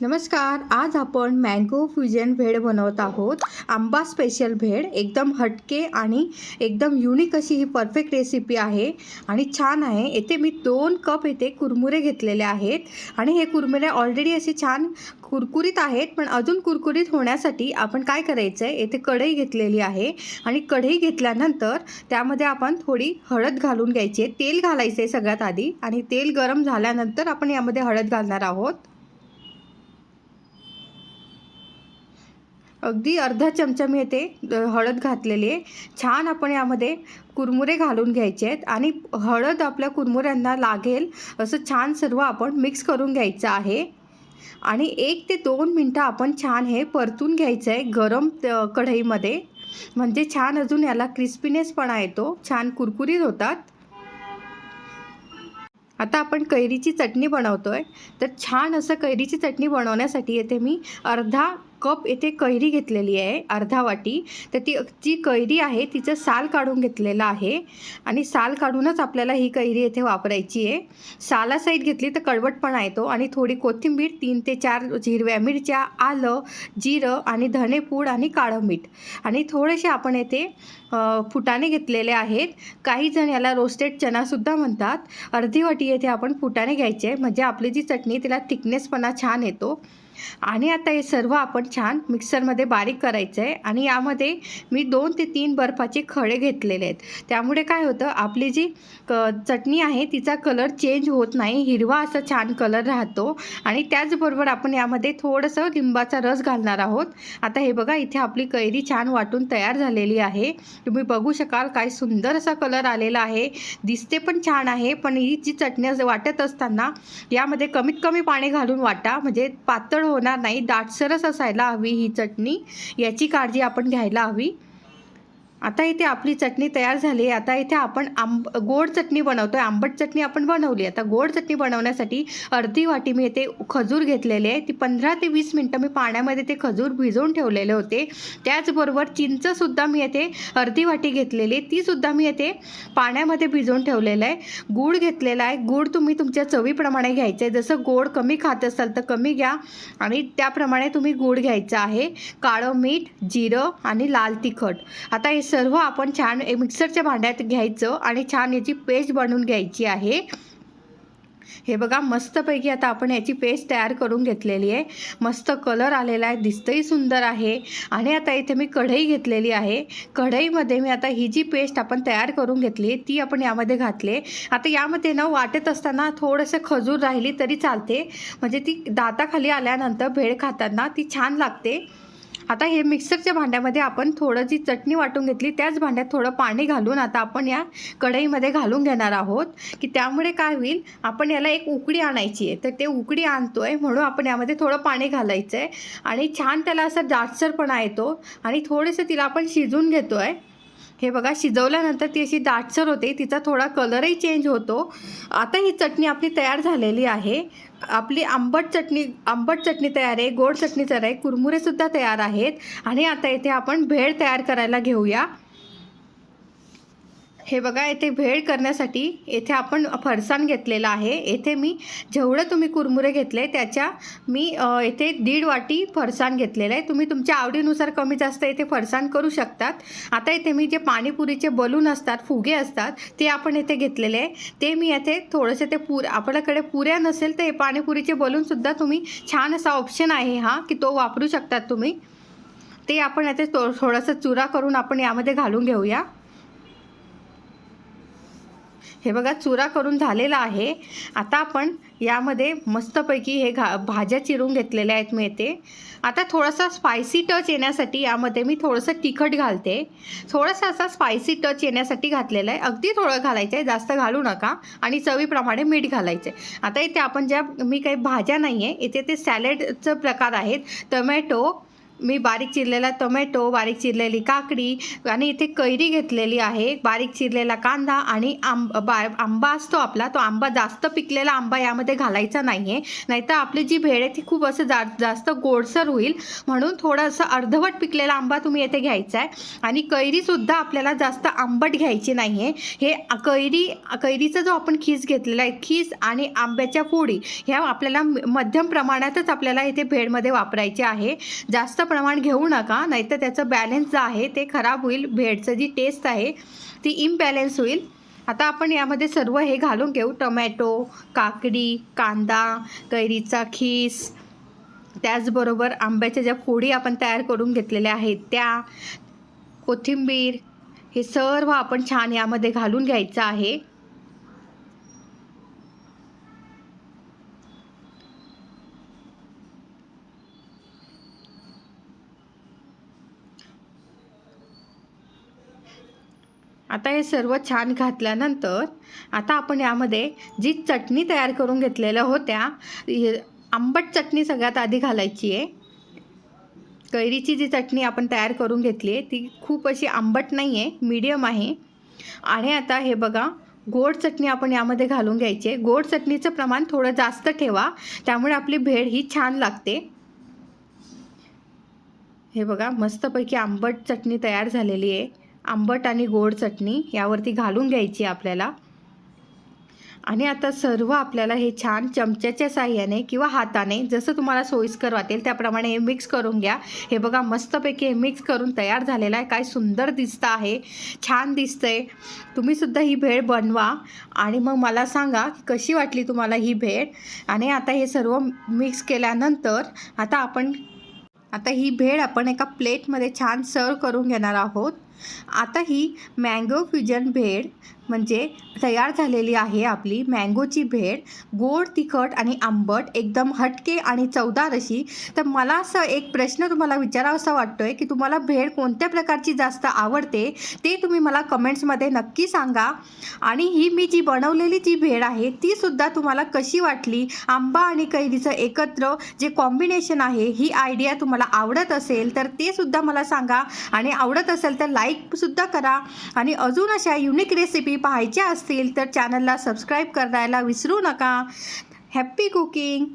नमस्कार आज आपण मँगो फ्युजन भेळ बनवत आहोत. आंबा स्पेशल भेळ एकदम हटके आणि एकदम युनिक अशी ही परफेक्ट रेसिपी आहे. आणि छान आहे. येथे मी दोन कप येथे कुरमुरे घेतलेले आहेत. आणि हे कुरमुरे ऑलरेडी असे छान कुरकुरीत आहेत. पण अजून कुरकुरीत होण्यासाठी आपण काय करायचं आहे येथे कढई घेतलेली आहे. आणि कढई घेतल्यानंतर त्यामध्ये आपण थोडी हळद घालून घ्यायची आहे. तेल घालायचं आहे सगळ्यात आधी. आणि तेल गरम झाल्यानंतर आपण यामध्ये हळद घालणार आहोत. अगदी अर्धा चमचा मी येते हळद घातलेली आहे. छान आपण यामध्ये कुरमुरे घालून घ्यायचे आहेत आणि हळद आपल्या कुरमुऱ्यांना लागेल असं छान सर्व आपण मिक्स करून घ्यायचं आहे. आणि एक ते दोन मिनटं आपण छान हे परतून घ्यायचं आहे गरम कढईमध्ये. म्हणजे छान अजून याला क्रिस्पीनेसपणा येतो छान कुरकुरीत होतात. आता आपण कैरीची चटणी बनवतो आहे तर छान असं कैरीची चटणी बनवण्यासाठी येथे मी अर्धा कप येथे कैरी घेतलेली आहे अर्धा वाटी. तर ती जी कैरी आहे तिचं साल काढून घेतलेलं आहे. आणि साल काढूनच आपल्याला ही कैरी येथे वापरायची आहे. साला साईड घेतली तर कडवटपणा येतो आणि थोडी कोथिंबीर तीन ते चार हिरव्या मिरच्या आलं जिरं आणि धनेपूड आणि काळं मीठ. आणि थोडेसे आपण येथे फुटाने फुटाणे घेतलेले आहेत. काही जण याला रोस्टेड चनासुद्धा म्हणतात. अर्धी वाटी येथे आपण फुटाणे घ्यायचे म्हणजे आपली जी चटणी तिला थिकनेसपणा छान येतो. आणि आता हे सर्व आपण छान मिक्सरमध्ये बारीक करायचं आहे. आणि यामध्ये मी दोन ते तीन बर्फाचे खडे घेतलेले आहेत. त्यामुळे काय होतं आपली जी क चटणी आहे तिचा कलर चेंज होत नाही. हिरवा असा छान कलर राहतो. आणि त्याचबरोबर आपण यामध्ये थोडंसं लिंबाचा रस घालणार आहोत. आता हे बघा इथे आपली कैरी छान वाटून तयार झालेली आहे. तुम्ही बघू शकाल काय सुंदर असा कलर आलेला आहे. दिसते पण छान आहे पण ही जी चटणी असं वाटत असताना यामध्ये कमीत कमी पाणी घालून वाटा. म्हणजे पातळ होणार नाही. दाटसरच असायला हवी ही चटणी. याची काळजी आपण घ्यायला हवी. आता इथे आपली चटणी तयार झाली आहे. आता इथे आपण आंब गोड चटणी बनवतो आहे आंबट चटणी आपण बनवली आता गोड चटणी बनवण्यासाठी अर्धी वाटी मी इथे खजूर घेतलेले आहे. ती पंधरा ते वीस मिनटं मी पाण्यामध्ये ते खजूर भिजवून ठेवलेले होते. त्याचबरोबर चिंचसुद्धा मी येथे अर्धी वाटी घेतलेली आहे. तीसुद्धा मी येथे पाण्यामध्ये भिजवून ठेवलेलं आहे. गूळ घेतलेला आहे. गूळ तुम्ही तुमच्या चवीप्रमाणे घ्यायचं आहे. जसं गोड कमी खात असाल तर कमी घ्या आणि त्याप्रमाणे तुम्ही गूळ घ्यायचं आहे. काळं मीठ जिरं आणि लाल तिखट. आता हे सर्व आपण छान मिक्सरच्या भांड्यात घ्यायचं आणि छान याची पेस्ट बनवून घ्यायची आहे. हे बघा मस्तपैकी आता आपण याची पेस्ट तयार करून घेतलेली आहे. मस्त कलर आलेला आहे दिसतंही सुंदर आहे. आणि आता इथे मी कढई घेतलेली आहे. कढईमध्ये मी आता ही जी पेस्ट आपण तयार करून घेतली ती आपण यामध्ये घातले आता यामध्ये ना वाटत असताना थोडंसं खजूर राहिली तरी चालते. म्हणजे ती दाताखाली आल्यानंतर भेळ खाताना ती छान लागते. आता हे मिक्सरच्या भांड्यामध्ये आपण थोडं जी चटणी वाटून घेतली त्याच भांड्यात थोडं पाणी घालून आता आपण या कढईमध्ये घालून घेणार आहोत. की त्यामुळे काय होईल आपण याला एक उकडी आणायची आहे. तर ते उकडी आणतो आहे म्हणून आपण यामध्ये थोडं पाणी घालायचं आहे आणि छान त्याला असा दाटसरपणा येतो. आणि थोडंसं तिला आपण शिजून घेतो आहे हे बघा शिजवल्यानंतर ती अशी दाटसर होते. तिचा थोडा कलरही चेंज होतो. आता ही चटणी आपली तयार झालेली आहे. आपली आंबट चटणी आंबट चटणी तयार आहे गोड चटणी तयार आहे कुरमुरेसुद्धा तयार आहेत. आणि आता इथे आपण भेळ तयार करायला घेऊया. हे बघा येथे भेळ करण्यासाठी येथे आपण फरसाण घेतलेलं आहे. येथे मी जेवढं तुम्ही कुरमुरे घेतले त्याच्या मी येथे दीड वाटी फरसाण घेतलेलं आहे. तुम्ही तुमच्या आवडीनुसार कमी जास्त येथे फरसाण करू शकतात. आता येथे मी जे पाणीपुरीचे बलून असतात फुगे असतात ते आपण येथे घेतलेले आहे. ते मी येथे थोडंसं ते पुर आपल्याकडे पुऱ्या नसेल तर हे पाणीपुरीचे बलूनसुद्धा तुम्ही छान असा ऑप्शन आहे हा की तो वापरू शकतात तुम्ही. ते आपण याचे थो थोडंसं चुरा करून आपण यामध्ये घालून घेऊया. हे बघा चुरा करून झालेला आहे. आता आपण यामध्ये मस्तपैकी हे घा भाज्या चिरून घेतलेल्या आहेत मी आता थोडासा स्पायसी टच येण्यासाठी यामध्ये मी थोडंसं तिखट घालते. थोडासा असा स्पायसी टच येण्यासाठी घातलेला आहे. अगदी थोडं घालायचं आहे जास्त घालू नका आणि चवीप्रमाणे मीठ घालायचं आहे. आता इथे आपण ज्या मी काही भाज्या नाही आहे इथे ते सॅलेडचं प्रकार आहेत. टमॅटो मी बारीक चिरलेला टोमॅटो बारीक चिरलेली काकडी आणि इथे कैरी घेतलेली आहे. बारीक चिरलेला कांदा आणि आंब बा आंबा असतो आपला तो आंबा जास्त पिकलेला आंबा यामध्ये घालायचा नाही आहे नाहीतर आपली जी भेळ आहे ती खूप असं जा जास्त गोडसर होईल. म्हणून थोडंसं अर्धवट पिकलेला आंबा तुम्ही येथे घ्यायचा आहे आणि कैरीसुद्धा आपल्याला जास्त आंबट घ्यायची नाही आहे हे कैरी कैरीचा जो आपण खीस घेतलेला आहे खीस आणि आंब्याच्या फोडी ह्या आपल्याला मध्यम प्रमाणातच आपल्याला इथे भेळमध्ये वापरायचे आहे. जास्त प्रमाण घेऊ नका नाहीतर त्याचं बॅलन्स जे आहे ते खराब होईल. भेडचं जी टेस्ट आहे ती इम्बॅलन्स होईल. आता आपण यामध्ये सर्व हे घालून घेऊ. टोमॅटो काकडी कांदा कैरीचा खीस. त्याचबरोबर आंब्याच्या ज्या फोडी आपण तयार करून घेतलेल्या आहेत त्या कोथिंबीर हे सर्व आपण छान यामध्ये घालून घ्यायचं आहे. आता हे सर्व छान घातल्यानंतर आता आपण यामध्ये जी चटणी तयार करून घेतलेल्या होत्या आंबट चटणी सगळ्यात आधी घालायची आहे. कैरीची जी चटणी आपण तयार करून घेतली आहे ती खूप अशी आंबट नाही आहे मीडियम आहे. आणि आता हे बघा गोड चटणी आपण यामध्ये घालून घ्यायची आहे. गोड चटणीचं प्रमाण थोडं जास्त ठेवा त्यामुळे आपली भेळ ही छान लागते. हे बघा मस्तपैकी आंबट चटणी तयार झालेली आहे. आंबट आणि गोड चटणी यावरती घालून घ्यायची आपल्याला. आणि आता सर्व आपल्याला हे छान चमच्याच्या साह्याने किंवा हाताने जसं तुम्हाला सोयीस्कर वाटेल त्याप्रमाणे हे मिक्स करून घ्या. हे बघा मस्तपैकी हे मिक्स करून तयार झालेलं आहे. काय सुंदर दिसतं आहे. छान दिसतंय. तुम्हीसुद्धा ही भेळ बनवा. आणि मग मला सांगा की कशी वाटली तुम्हाला ही भेळ? आणि आता हे सर्व मिक्स केल्यानंतर आता आपण आता ही भेळ आपण एका प्लेटमध्ये छान सर्व करून घेणार आहोत. आता ही मँगो फ्युजन भेळ म्हणजे तयार झालेली आहे आपली मँगोची भेळ. गोड तिखट आणि आंबट एकदम हटके आणि चवदार अशी. तर मला असं एक प्रश्न तुम्हाला विचारावासा वाटतो आहे की तुम्हाला भेळ कोणत्या प्रकारची जास्त आवडते ते तुम्ही मला कमेंट्समध्ये नक्की सांगा. आणि ही मी जी बनवलेली जी भेळ आहे तीसुद्धा तुम्हाला कशी वाटली? आंबा आणि कैरीचं एकत्र जे कॉम्बिनेशन आहे ही आयडिया तुम्हाला आवडत असेल तर ते सुद्धा मला सांगा. आणि आवडत असेल तर लाईकसुद्धा करा. आणि अजून अशा युनिक रेसिपी पाहायच्या असतील तर चॅनलला सबस्क्राईब करायला विसरू नका. Happy cooking